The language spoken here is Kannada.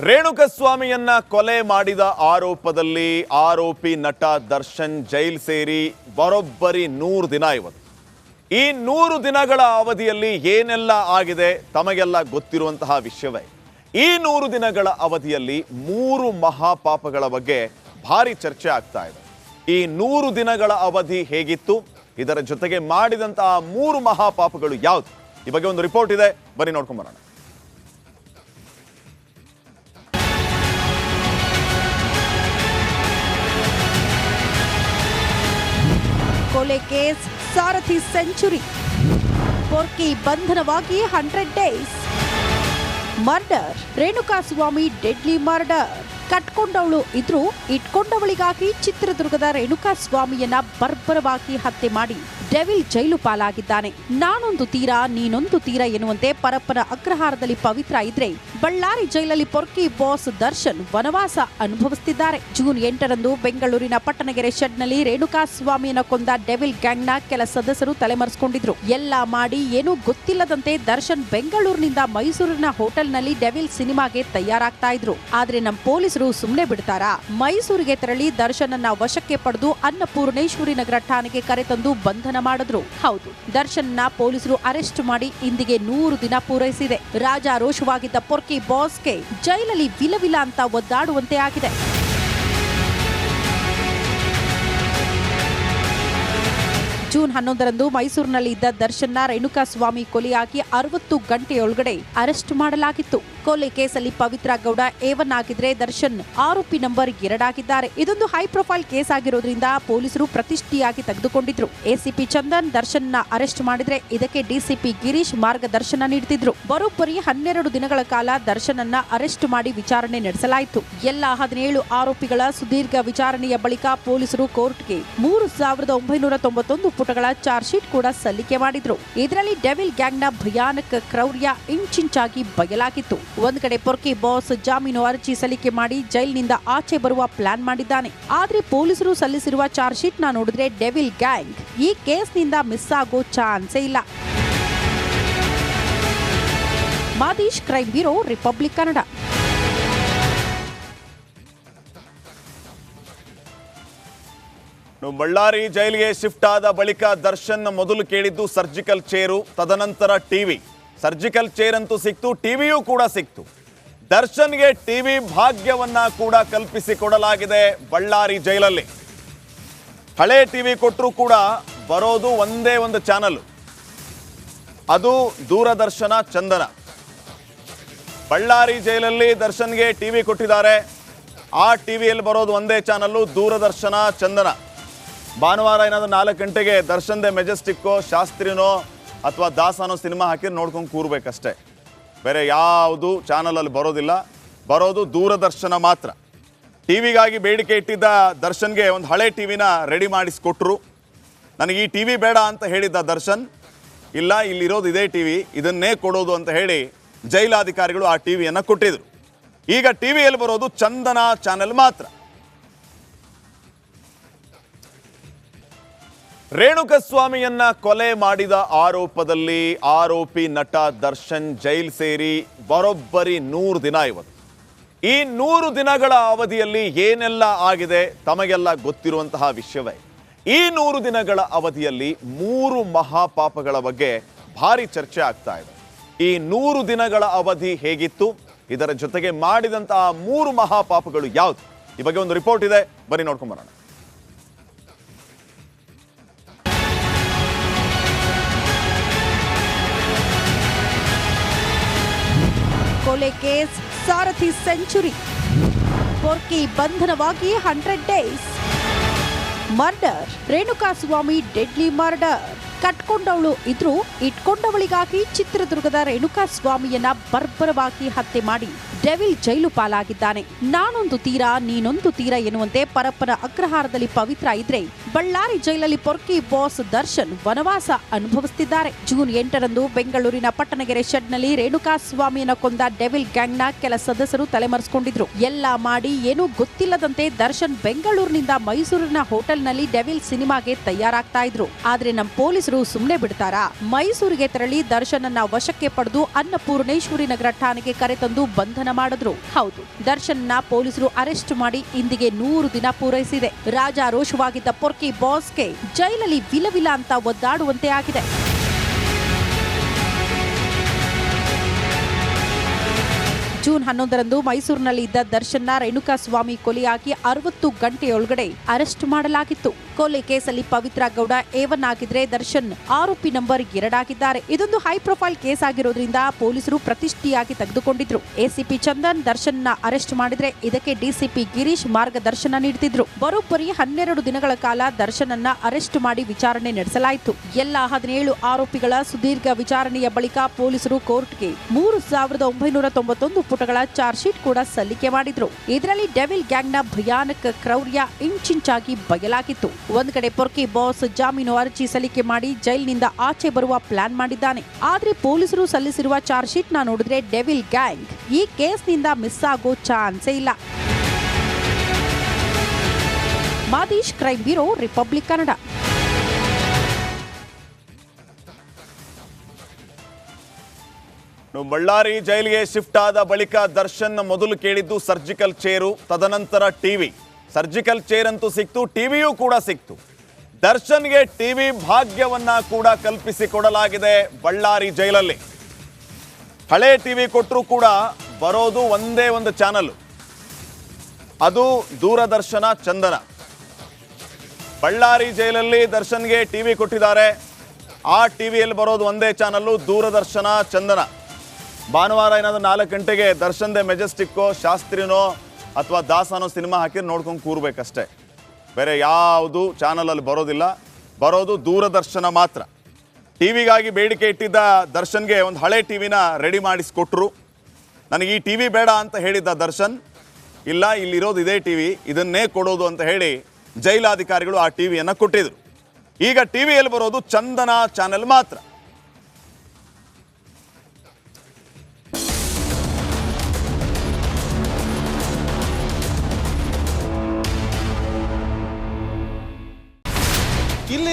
ರೇಣುಕಸ್ವಾಮಿಯನ್ನ ಕೊಲೆ ಮಾಡಿದ ಆರೋಪದಲ್ಲಿ ಆರೋಪಿ ನಟ ದರ್ಶನ್ ಜೈಲ್ ಸೇರಿ ಬರೋಬ್ಬರಿ ನೂರು ದಿನ ಇವತ್ತು. ಈ ನೂರು ದಿನಗಳ ಅವಧಿಯಲ್ಲಿ ಏನೆಲ್ಲ ಆಗಿದೆ ತಮಗೆಲ್ಲ ಗೊತ್ತಿರುವಂತಹ ವಿಷಯವೇ. ಈ ನೂರು ದಿನಗಳ ಅವಧಿಯಲ್ಲಿ ಮೂರು ಮಹಾಪಾಪಗಳ ಬಗ್ಗೆ ಭಾರಿ ಚರ್ಚೆ ಆಗ್ತಾ ಇದೆ. ಈ ನೂರು ದಿನಗಳ ಅವಧಿ ಹೇಗಿತ್ತು? ಇದರ ಜೊತೆಗೆ ಮಾಡಿದಂತಹ ಮೂರು ಮಹಾಪಾಪಗಳು ಯಾವುದು? ಈ ಬಗ್ಗೆ ಒಂದು ರಿಪೋರ್ಟ್ ಇದೆ. ಬನ್ನಿ ನೋಡ್ಕೊಂಡ್ ಕೊಲೆ ಕೇಸ್ ಸಾರಥಿ ಸೆಂಚುರಿ. ಕೊರ್ಕಿ ಬಂಧನವಾಗಿ hundred days. Murder Renuka Swamy deadly murder. ಕಟ್ಕೊಂಡವಳು ಇದ್ರು ಇಟ್ಕೊಂಡವಳಿಗಾಗಿ ಚಿತ್ರದುರ್ಗದ ರೇಣುಕಾ ಸ್ವಾಮಿಯನ್ನ ಬರ್ಬರವಾಗಿ ಹತ್ಯೆ ಮಾಡಿ ಡೆವಿಲ್ ಜೈಲು ಪಾಲಾಗಿದ್ದಾನೆ. ನಾನೊಂದು ತೀರ, ನೀನೊಂದು ತೀರ ಎನ್ನುವಂತೆ ಪರಪ್ಪನ ಅಗ್ರಹಾರದಲ್ಲಿ ಪವಿತ್ರ ಇದ್ರೆ ಬಳ್ಳಾರಿ ಜೈಲಲ್ಲಿ ಪೊರ್ಕಿ ಬಾಸ್ ದರ್ಶನ್ ವನವಾಸ ಅನುಭವಿಸುತ್ತಿದ್ದಾರೆ ಜೂನ್ ಎಂಟರಂದು ಬೆಂಗಳೂರಿನ ಪಟ್ಟಣಗೆರೆ ಶೆಡ್ನಲ್ಲಿ ರೇಣುಕಾಸ್ವಾಮಿಯನ್ನ ಕೊಂದ ಡೆವಿಲ್ ಗ್ಯಾಂಗ್ನ ಕೆಲ ಸದಸ್ಯರು ತಲೆಮರೆಸಿಕೊಂಡಿದ್ರು. ಎಲ್ಲ ಮಾಡಿ ಏನೂ ಗೊತ್ತಿಲ್ಲದಂತೆ ದರ್ಶನ್ ಬೆಂಗಳೂರಿನಿಂದ ಮೈಸೂರಿನ ಹೋಟೆಲ್ನಲ್ಲಿ ಡೆವಿಲ್ ಸಿನಿಮಾಗೆ ತಯಾರಾಗ್ತಾ ಇದ್ರು. ಆದ್ರೆ ನಮ್ಮ ಪೊಲೀಸರು ಸುಮ್ಮನೆ ಬಿಡ್ತಾರಾ? ಮೈಸೂರಿಗೆ ತೆರಳಿ ದರ್ಶನನ್ನ ವಶಕ್ಕೆ ಪಡೆದು ಅನ್ನಪೂರ್ಣೇಶ್ವರಿ ನಗರ ಠಾಣೆಗೆ ಕರೆತಂದು ಬಂಧನ ಮಾಡಿದ್ರು. ಹೌದು, ದರ್ಶನ್ನ ಪೊಲೀಸರು ಅರೆಸ್ಟ್ ಮಾಡಿ ಇಂದಿಗೆ ನೂರು ದಿನ ಪೂರೈಸಿದೆ. ರಾಜಾರೋಷವಾಗಿದ್ದ ಪೊರ್ಕಿ ಬಾಸ್ಗೆ ಜೈಲಲ್ಲಿ ವಿಲವಿಲ ಅಂತ ಒದ್ದಾಡುವಂತೆ ಆಗಿದೆ. ಜೂನ್ ಹನ್ನೊಂದರಂದು ಮೈಸೂರಿನಲ್ಲಿ ಇದ್ದ ದರ್ಶನ್ನ ರೇಣುಕಾಸ್ವಾಮಿ ಕೊಲೆಯಾಗಿ ಅರವತ್ತು ಗಂಟೆಯೊಳಗಡೆ ಅರೆಸ್ಟ್ ಮಾಡಲಾಗಿತ್ತು. ಕೊಲೆ ಕೇಸಲ್ಲಿ ಪವಿತ್ರ ಗೌಡ ಏವನ್ ಆಗಿದ್ರೆ ದರ್ಶನ್ ಆರೋಪಿ ನಂಬರ್ ಎರಡಾಗಿದ್ದಾರೆ. ಇದೊಂದು ಹೈ ಪ್ರೊಫೈಲ್ ಕೇಸ್ ಆಗಿರೋದ್ರಿಂದ ಪೊಲೀಸರು ಪ್ರತಿಷ್ಠೆಯಾಗಿ ತೆಗೆದುಕೊಂಡಿದ್ರು. ಎಸಿಪಿ ಚಂದನ್ ದರ್ಶನ್ನ ಅರೆಸ್ಟ್ ಮಾಡಿದ್ರೆ ಇದಕ್ಕೆ ಡಿಸಿಪಿ ಗಿರೀಶ್ ಮಾರ್ಗದರ್ಶನ ನೀಡುತ್ತಿದ್ರು ಬರೋಬ್ಬರಿ ಹನ್ನೆರಡು ದಿನಗಳ ಕಾಲ ದರ್ಶನನ್ನ ಅರೆಸ್ಟ್ ಮಾಡಿ ವಿಚಾರಣೆ ನಡೆಸಲಾಯಿತು. ಎಲ್ಲ ಹದಿನೇಳು ಆರೋಪಿಗಳ ಸುದೀರ್ಘ ವಿಚಾರಣೆಯ ಬಳಿಕ ಪೊಲೀಸರು ಕೋರ್ಟ್ಗೆ ಮೂರು ಸಾವಿರದ ಒಂಬೈನೂರ ತೊಂಬತ್ತೊಂದು ಪುಟಗಳ ಚಾರ್ಜ್ ಶೀಟ್ ಕೂಡ ಸಲ್ಲಿಕೆ ಮಾಡಿದ್ರು. ಇದರಲ್ಲಿ ಡೆವಿಲ್ ಗ್ಯಾಂಗ್ನ ಭಯಾನಕ ಕ್ರೌರ್ಯ ಇಂಚಿಂಚಾಗಿ ಬಯಲಾಗಿತ್ತು. ಒಂದ್ ಕಡೆ ಪೊರ್ಕಿ ಬಾಸ್ ಜಾಮೀನು ಅರ್ಜಿ ಸಲ್ಲಿಕೆ ಮಾಡಿ ಜೈಲಿನಿಂದ ಆಚೆ ಬರುವ ಪ್ಲಾನ್ ಮಾಡಿದ್ದಾನೆ. ಆದ್ರೆ ಪೊಲೀಸರು ಸಲ್ಲಿಸಿರುವ ಚಾರ್ಜ್ ಶೀಟ್ನ ನೋಡಿದ್ರೆ ಡೆವಿಲ್ ಗ್ಯಾಂಗ್. ಈ ಕೇಸ್ನಿಂದ ಮಿಸ್ ಆಗೋ ಚಾನ್ಸೇ ಇಲ್ಲ. Madeesh crime bureau, Republic Kannada. Ballari ಜೈಲಿಗೆ ಶಿಫ್ಟ್ ಆದ ಬಳಿಕ ದರ್ಶನ್ ಮೊದಲು ಕೇಳಿದ್ದು ಸರ್ಜಿಕಲ್ ಚೇರು, ತದನಂತರ ಟಿವಿ. ಸರ್ಜಿಕಲ್ ಚೇರ್ ಅಂತೂ ಸಿಕ್ತು, ಟಿವಿಯೂ ಕೂಡ ಸಿಕ್ತು. ದರ್ಶನ್ಗೆ ಟಿವಿ ಭಾಗ್ಯವನ್ನ ಕೂಡ ಕಲ್ಪಿಸಿಕೊಡಲಾಗಿದೆ ಬಳ್ಳಾರಿ ಜೈಲಲ್ಲಿ. ಹಳೆ ಟಿವಿ ಕೊಟ್ಟರು ಕೂಡ ಬರೋದು ಒಂದೇ ಒಂದು ಚಾನಲ್. ಅದು ದೂರದರ್ಶನ ಚಂದನ. ಬಳ್ಳಾರಿ ಜೈಲಲ್ಲಿ ದರ್ಶನ್ಗೆ ಟಿವಿ ಕೊಟ್ಟಿದ್ದಾರೆ. ಆ ಟಿವಿಯಲ್ಲಿ ಬರೋದು ಒಂದೇ ಚಾನಲ್ಲು, ದೂರದರ್ಶನ ಚಂದನ. ಭಾನುವಾರ ಏನಾದರೂ ನಾಲ್ಕು ಗಂಟೆಗೆ ದರ್ಶನ್ದೆ ಮೆಜೆಸ್ಟಿಕ್ಕೋ, ಶಾಸ್ತ್ರಿನೋ ಅಥವಾ ದಾಸ ಅನ್ನೋ ಸಿನಿಮಾ ಹಾಕಿ ನೋಡ್ಕೊಂಡು ಕೂರ್ಬೇಕಷ್ಟೇ. ಬೇರೆ ಯಾವುದು ಚಾನಲಲ್ಲಿ ಬರೋದಿಲ್ಲ. ಬರೋದು ದೂರದರ್ಶನ ಮಾತ್ರ. ಟಿ ವಿಗಾಗಿ ಬೇಡಿಕೆ ಇಟ್ಟಿದ್ದ ದರ್ಶನ್ಗೆ ಒಂದು ಹಳೆ ಟಿ ವಿನ ರೆಡಿ ಮಾಡಿಸ್ಕೊಟ್ರು. ನನಗೆ ಈ ಟಿ ವಿ ಬೇಡ ಅಂತ ಹೇಳಿದ್ದ ದರ್ಶನ್, ಇಲ್ಲ, ಇಲ್ಲಿರೋದು ಇದೇ ಟಿ ವಿ ಇದನ್ನೇ ಕೊಡೋದು ಅಂತ ಹೇಳಿ ಜೈಲಾಧಿಕಾರಿಗಳು ಆ ಟಿ ವಿಯನ್ನು ಕೊಟ್ಟಿದ್ರು. ಈಗ ಟಿ ವಿಯಲ್ಲಿ ಬರೋದು ಚಂದನ ಚಾನೆಲ್ ಮಾತ್ರ. ರೇಣುಕಸ್ವಾಮಿಯನ್ನ ಕೊಲೆ ಮಾಡಿದ ಆರೋಪದಲ್ಲಿ ಆರೋಪಿ ನಟ ದರ್ಶನ್ ಜೈಲ್ ಸೇರಿ ಬರೋಬ್ಬರಿ ನೂರು ದಿನ ಇವತ್ತು. ಈ ನೂರು ದಿನಗಳ ಅವಧಿಯಲ್ಲಿ ಏನೆಲ್ಲ ಆಗಿದೆ ತಮಗೆಲ್ಲ ಗೊತ್ತಿರುವಂತಹ ವಿಷಯವೇ. ಈ ನೂರು ದಿನಗಳ ಅವಧಿಯಲ್ಲಿ ಮೂರು ಮಹಾಪಾಪಗಳ ಬಗ್ಗೆ ಭಾರಿ ಚರ್ಚೆ ಆಗ್ತಾ ಇದೆ. ಈ ನೂರು ದಿನಗಳ ಅವಧಿ ಹೇಗಿತ್ತು? ಇದರ ಜೊತೆಗೆ ಮಾಡಿದಂತಹ ಮೂರು ಮಹಾಪಾಪಗಳು ಯಾವುದು? ಈ ಬಗ್ಗೆ ಒಂದು ರಿಪೋರ್ಟ್ ಇದೆ. ಬನ್ನಿ ನೋಡ್ಕೊಂಡ್ ಕೊಲೆ case Sarathi century. Porki ಬಂಧನವಾಗಿ hundred days. Murder. Renukaswamy deadly murder. ಕಟ್ಕೊಂಡವಳು ಇದ್ರು ಇಟ್ಕೊಂಡವಳಿಗಾಗಿ ಚಿತ್ರದುರ್ಗದ ರೇಣುಕಾ ಸ್ವಾಮಿಯನ್ನ ಬರ್ಬರವಾಗಿ ಹತ್ಯೆ ಮಾಡಿ ಡೆವಿಲ್ ಜೈಲು ಪಾಲಾಗಿದ್ದಾನೆ. ನಾನೊಂದು ತೀರ, ನೀನೊಂದು ತೀರ ಎನ್ನುವಂತೆ ಪರಪ್ಪನ ಅಗ್ರಹಾರದಲ್ಲಿ ಪವಿತ್ರ ಇದ್ರೆ ಬಳ್ಳಾರಿ ಜೈಲಲ್ಲಿ ಪೊರ್ಕಿ ಬಾಸ್ ದರ್ಶನ್ ವನವಾಸ ಅನುಭವಿಸುತ್ತಿದ್ದಾರೆ ಜೂನ್ ಎಂಟರಂದು ಬೆಂಗಳೂರಿನ ಪಟ್ಟಣಗೆರೆ ಶೆಡ್ನಲ್ಲಿ ರೇಣುಕಾಸ್ವಾಮಿಯನ್ನ ಕೊಂದ ಡೆವಿಲ್ ಗ್ಯಾಂಗ್ನ ಕೆಲ ಸದಸ್ಯರು ತಲೆಮರೆಸಿಕೊಂಡಿದ್ರು. ಎಲ್ಲ ಮಾಡಿ ಏನೂ ಗೊತ್ತಿಲ್ಲದಂತೆ ದರ್ಶನ್ ಬೆಂಗಳೂರಿನಿಂದ ಮೈಸೂರಿನ ಹೋಟೆಲ್ನಲ್ಲಿ ಡೆವಿಲ್ ಸಿನಿಮಾಗೆ ತಯಾರಾಗ್ತಾ ಇದ್ರು. ಆದ್ರೆ ನಮ್ಮ ಪೊಲೀಸರು ಪೊಲೀಸರು ಸುಮ್ಮನೆ ಬಿಡ್ತಾರಾ? ಮೈಸೂರಿಗೆ ತೆರಳಿ ದರ್ಶನನ್ನ ವಶಕ್ಕೆ ಪಡೆದು ಅನ್ನಪೂರ್ಣೇಶ್ವರಿ ನಗರ ಠಾಣೆಗೆ ಕರೆತಂದು ಬಂಧನ ಮಾಡಿದ್ರು. ಹೌದು ದರ್ಶನ್ನ ಪೊಲೀಸರು ಅರೆಸ್ಟ್ ಮಾಡಿ ಇಂದಿಗೆ ನೂರು ದಿನ ಪೂರೈಸಿದೆ. ರಾಜಾರೋಷವಾಗಿದ್ದ ಪೊರ್ಕಿ ಬಾಸ್ಗೆ ಜೈಲಲ್ಲಿ ವಿಲವಿಲ ಅಂತ ಒದ್ದಾಡುವಂತೆ ಆಗಿದೆ. ಜೂನ್ ಹನ್ನೊಂದರಂದು ಮೈಸೂರಿನಲ್ಲಿ ಇದ್ದ ದರ್ಶನ್ನ ರೇಣುಕಾ ಸ್ವಾಮಿ ಕೊಲೆಯಾಗಿ ಅರವತ್ತು ಗಂಟೆಯೊಳಗಡೆ ಅರೆಸ್ಟ್ ಮಾಡಲಾಗಿತ್ತು. ಕೊಲೆ ಕೇಸಲ್ಲಿ ಪವಿತ್ರ ಗೌಡ ಏವನ್ ಆಗಿದ್ರೆ ದರ್ಶನ್ ಆರೋಪಿ ನಂಬರ್ ಎರಡಾಗಿದ್ದಾರೆ. ಇದೊಂದು ಹೈ ಪ್ರೊಫೈಲ್ ಕೇಸ್ ಆಗಿರೋದ್ರಿಂದ ಪೊಲೀಸರು ಪ್ರತಿಷ್ಠೆಯಾಗಿ ತೆಗೆದುಕೊಂಡಿದ್ರು. ಎಸಿಪಿ ಚಂದನ್ ದರ್ಶನ್ನ ಅರೆಸ್ಟ್ ಮಾಡಿದ್ರೆ ಇದಕ್ಕೆ ಡಿಸಿಪಿ ಗಿರೀಶ್ ಮಾರ್ಗದರ್ಶನ ನೀಡುತ್ತಿದ್ರು ಬರೋಬ್ಬರಿ ಹನ್ನೆರಡು ದಿನಗಳ ಕಾಲ ದರ್ಶನನ್ನ ಅರೆಸ್ಟ್ ಮಾಡಿ ವಿಚಾರಣೆ ನಡೆಸಲಾಯಿತು. ಎಲ್ಲ ಹದಿನೇಳು ಆರೋಪಿಗಳ ಸುದೀರ್ಘ ವಿಚಾರಣೆಯ ಬಳಿಕ ಪೊಲೀಸರು ಕೋರ್ಟ್ಗೆ ಮೂರು ಸಾವಿರದ ಒಂಬೈನೂರ ತೊಂಬತ್ತೊಂದು ಪುಟಗಳ ಚಾರ್ಜ್ ಶೀಟ್ ಕೂಡ ಸಲ್ಲಿಕೆ ಮಾಡಿದ್ರು. ಇದರಲ್ಲಿ ಡೆವಿಲ್ ಗ್ಯಾಂಗ್ನ ಭಯಾನಕ ಕ್ರೌರ್ಯ ಇಂಚಿಂಚಾಗಿ ಬಯಲಾಗಿತ್ತು. ಒಂದು ಕಡೆ ಪೊರ್ಕಿ ಬಾಸ್ ಜಾಮೀನು ಅರ್ಜಿ ಸಲ್ಲಿಕೆ ಮಾಡಿ ಜೈಲಿನಿಂದ ಆಚೆ ಬರುವ ಪ್ಲಾನ್ ಮಾಡಿದ್ದಾನೆ. ಆದ್ರೆ ಪೊಲೀಸರು ಸಲ್ಲಿಸಿರುವ ಚಾರ್ಜ್ ಶೀಟ್ನ ನೋಡಿದ್ರೆ ಡೆವಿಲ್ ಗ್ಯಾಂಗ್ ಈ ಕೇಸ್ನಿಂದ ಮಿಸ್ ಆಗೋ ಚಾನ್ಸೇ ಇಲ್ಲ. Madeesh crime bureau, Republic Kannada. Ballari ಜೈಲಿಗೆ ಶಿಫ್ಟ್ ಆದ ಬಳಿಕ ದರ್ಶನ್ ಮೊದಲು ಕೇಳಿದ್ದು ಸರ್ಜಿಕಲ್ ಚೇರು, ತದನಂತರ ಟಿವಿ. ಸರ್ಜಿಕಲ್ ಚೇರ್ ಅಂತೂ ಸಿಕ್ತು, ಟಿವಿಯೂ ಕೂಡ ಸಿಕ್ತು. ದರ್ಶನ್ಗೆ ಟಿವಿ ಭಾಗ್ಯವನ್ನ ಕೂಡ ಕಲ್ಪಿಸಿ ಕೊಡಲಾಗಿದೆ ಬಳ್ಳಾರಿ ಜೈಲಲ್ಲಿ. ಹಳೆ ಟಿವಿ ಕೊಟ್ಟರು ಕೂಡ ಬರೋದು ಒಂದೇ ಒಂದು ಚಾನಲ್. ಅದು ದೂರದರ್ಶನ ಚಂದನ. ಬಳ್ಳಾರಿ ಜೈಲಲ್ಲಿ ದರ್ಶನ್ಗೆ ಟಿವಿ ಕೊಟ್ಟಿದ್ದಾರೆ. ಆ ಟಿವಿಯಲ್ಲಿ ಬರೋದು ಒಂದೇ ಚಾನಲ್ಲು ದೂರದರ್ಶನ ಚಂದನ. ಭಾನುವಾರ ಏನಾದರೂ ನಾಲ್ಕು ಗಂಟೆಗೆ ದರ್ಶನ್ದೆ ಮೆಜೆಸ್ಟಿಕ್ಕೋ, ಶಾಸ್ತ್ರಿನೋ ಅಥವಾ ದಾಸನೋ ಸಿನಿಮಾ ಹಾಕಿ ನೋಡ್ಕೊಂಡು ಕೂರ್ಬೇಕಷ್ಟೇ. ಬೇರೆ ಯಾವುದು ಚಾನಲಲ್ಲಿ ಬರೋದಿಲ್ಲ. ಬರೋದು ದೂರದರ್ಶನ ಮಾತ್ರ. ಟಿ ವಿಗಾಗಿ ಬೇಡಿಕೆ ಇಟ್ಟಿದ್ದ ದರ್ಶನ್ಗೆ ಒಂದು ಹಳೆ ಟಿ ವಿನ ರೆಡಿ ಮಾಡಿಸ್ಕೊಟ್ರು. ನನಗೆ ಈ ಟಿ ವಿ ಬೇಡ ಅಂತ ಹೇಳಿದ್ದ ದರ್ಶನ್, ಇಲ್ಲ, ಇಲ್ಲಿರೋದು ಇದೇ ಟಿ ವಿ ಇದನ್ನೇ ಕೊಡೋದು ಅಂತ ಹೇಳಿ ಜೈಲಾಧಿಕಾರಿಗಳು ಆ ಟಿ ವಿಯನ್ನು ಕೊಟ್ಟಿದ್ರು. ಈಗ ಟಿ ವಿಯಲ್ಲಿ ಬರೋದು ಚಂದನ ಚಾನೆಲ್ ಮಾತ್ರ.